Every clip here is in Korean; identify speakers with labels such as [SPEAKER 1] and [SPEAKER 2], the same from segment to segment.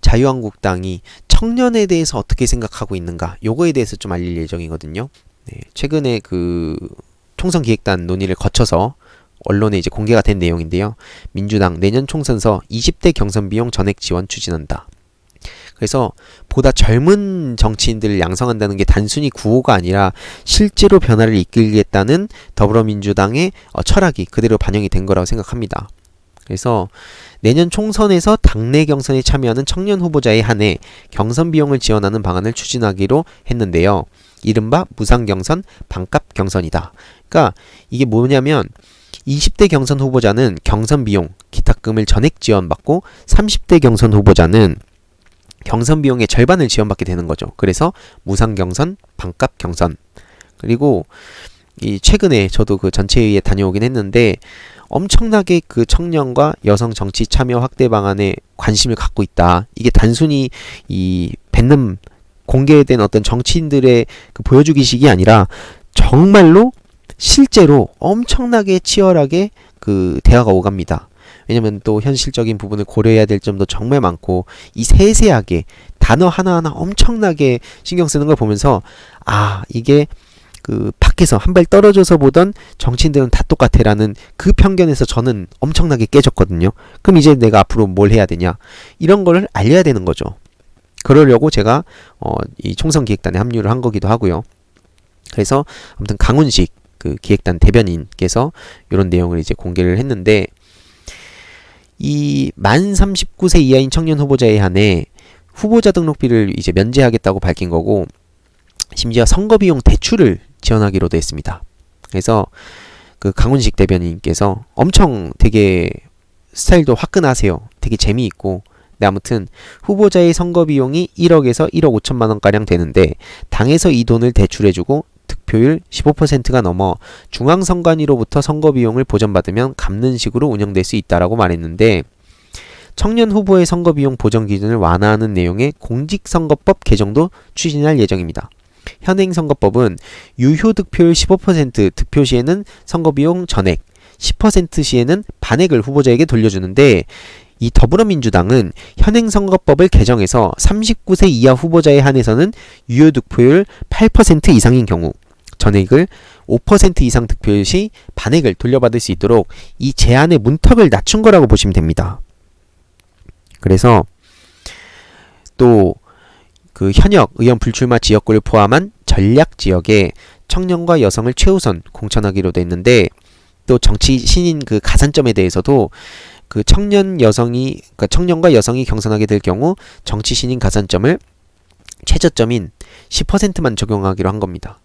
[SPEAKER 1] 자유한국당이 청년에 대해서 어떻게 생각하고 있는가 요거에 대해서 좀 알릴 예정이거든요. 네, 최근에 그 총선 기획단 논의를 거쳐서 언론에 이제 공개가 된 내용인데요. 민주당 내년 총선서 20대 경선 비용 전액 지원 추진한다. 그래서 보다 젊은 정치인들을 양성한다는 게 단순히 구호가 아니라 실제로 변화를 이끌겠다는 더불어민주당의 어, 철학이 그대로 반영이 된 거라고 생각합니다. 그래서 내년 총선에서 당내 경선에 참여하는 청년 후보자에 한해 경선 비용을 지원하는 방안을 추진하기로 했는데요. 이른바 무상 경선, 반값 경선이다. 그러니까 이게 뭐냐면 20대 경선 후보자는 경선 비용, 기탁금을 전액 지원받고 30대 경선 후보자는 경선 비용의 절반을 지원받게 되는 거죠. 그래서 무상 경선, 반값 경선. 그리고 이 최근에 저도 그 전체회의에 다녀오긴 했는데 엄청나게 그 청년과 여성 정치 참여 확대 방안에 관심을 갖고 있다. 이게 단순히 이 뱉는 공개된 어떤 정치인들의 그 보여주기식이 아니라 정말로 실제로 엄청나게 치열하게 그 대화가 오갑니다. 왜냐면 또 현실적인 부분을 고려해야 될 점도 정말 많고 이 세세하게 단어 하나하나 엄청나게 신경 쓰는 걸 보면서 아 이게 그 밖에서 한 발 떨어져서 보던 정치인들은 다 똑같애라는 그 편견에서 저는 엄청나게 깨졌거든요. 그럼 이제 내가 앞으로 뭘 해야 되냐 이런 걸 알려야 되는 거죠. 그러려고 제가 어, 이 총선 기획단에 합류를 한 거기도 하고요. 그래서 아무튼 강훈식 그 기획단 대변인께서 이런 내용을 이제 공개를 했는데 이 만 39세 이하인 청년 후보자에 한해 후보자 등록비를 이제 면제하겠다고 밝힌 거고 심지어 선거 비용 대출을 지원하기로도 했습니다. 그래서 그 강훈식 대변인께서 엄청 되게 스타일도 화끈하세요. 되게 재미있고 네, 아무튼 후보자의 선거 비용이 1억에서 1억 5천만 원가량 되는데 당에서 이 돈을 대출해주고 득표율 15%가 넘어 중앙선관위로부터 선거 비용을 보전받으면 갚는 식으로 운영될 수 있다라고 말했는데 청년 후보의 선거 비용 보전 기준을 완화하는 내용의 공직선거법 개정도 추진할 예정입니다. 현행 선거법은 유효 득표율 15% 득표 시에는 선거 비용 전액, 10% 시에는 반액을 후보자에게 돌려주는데 이 더불어민주당은 현행 선거법을 개정해서 39세 이하 후보자에 한해서는 유효 득표율 8% 이상인 경우 전액을 5% 이상 득표율 시 반액을 돌려받을 수 있도록 이 제한의 문턱을 낮춘 거라고 보시면 됩니다. 그래서 또 그 현역 의원 불출마 지역구를 포함한 전략 지역에 청년과 여성을 최우선 공천하기로 됐는데 또 정치 신인 그 가산점에 대해서도 그 청년 여성이 그러니까 청년과 여성이 경선하게 될 경우 정치 신인 가산점을 최저점인 10%만 적용하기로 한 겁니다.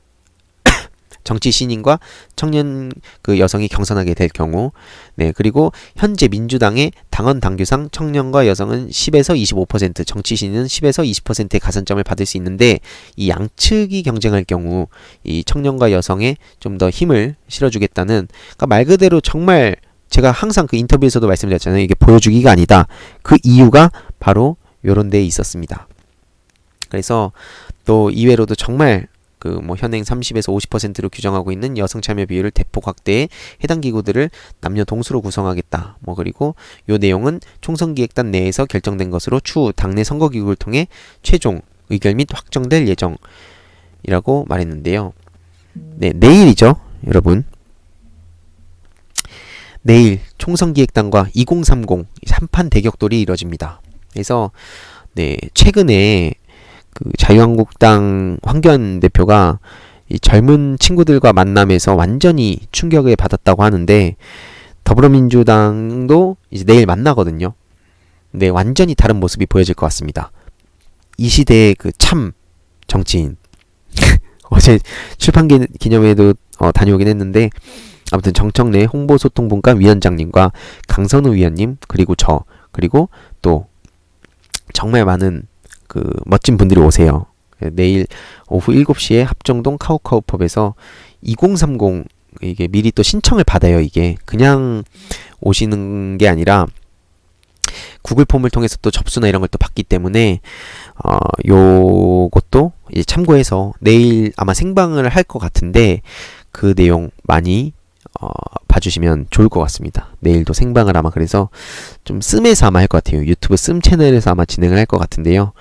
[SPEAKER 1] 정치 신인과 청년 그 여성이 경선하게 될 경우 네 그리고 현재 민주당의 당원 당규상 청년과 여성은 10에서 25% 정치 신인은 10에서 20%의 가산점을 받을 수 있는데 이 양측이 경쟁할 경우 이 청년과 여성에 좀 더 힘을 실어주겠다는 그러니까 말 그대로 정말 제가 항상 그 인터뷰에서도 말씀드렸잖아요. 이게 보여주기가 아니다. 그 이유가 바로 요런 데에 있었습니다. 그래서 또 이외로도 정말 그 뭐 현행 30에서 50%로 규정하고 있는 여성 참여 비율을 대폭 확대해 해당 기구들을 남녀 동수로 구성하겠다. 뭐 그리고 요 내용은 총선 기획단 내에서 결정된 것으로 추후 당내 선거 기구를 통해 최종 의결 및 확정될 예정이라고 말했는데요. 네, 내일이죠, 여러분. 내일 총선기획단과 2030 한판 대격돌이 이뤄집니다. 그래서 네 최근에 그 자유한국당 황교안 대표가 이 젊은 친구들과 만남에서 완전히 충격을 받았다고 하는데 더불어민주당도 이제 내일 만나거든요. 네 완전히 다른 모습이 보여질 것 같습니다. 이 시대의 그 참 정치인 어제 출판 기념회도 어, 다녀오긴 했는데 아무튼 정청래 홍보소통분과 위원장님과 강선우 위원님 그리고 저 그리고 또 정말 많은 그 멋진 분들이 오세요. 내일 오후 7시에 합정동 카우카우펍에서 2030 이게 미리 또 신청을 받아요. 이게 그냥 오시는 게 아니라 구글 폼을 통해서 또 접수나 이런 걸 또 받기 때문에 어 요것도 이제 참고해서 내일 아마 생방을 할 것 같은데 그 내용 많이 어, 봐주시면 좋을 것 같습니다. 내일도 생방을 아마 그래서 좀 씀에서 아마 할 것 같아요. 유튜브 씀 채널에서 아마 진행을 할 것 같은데요.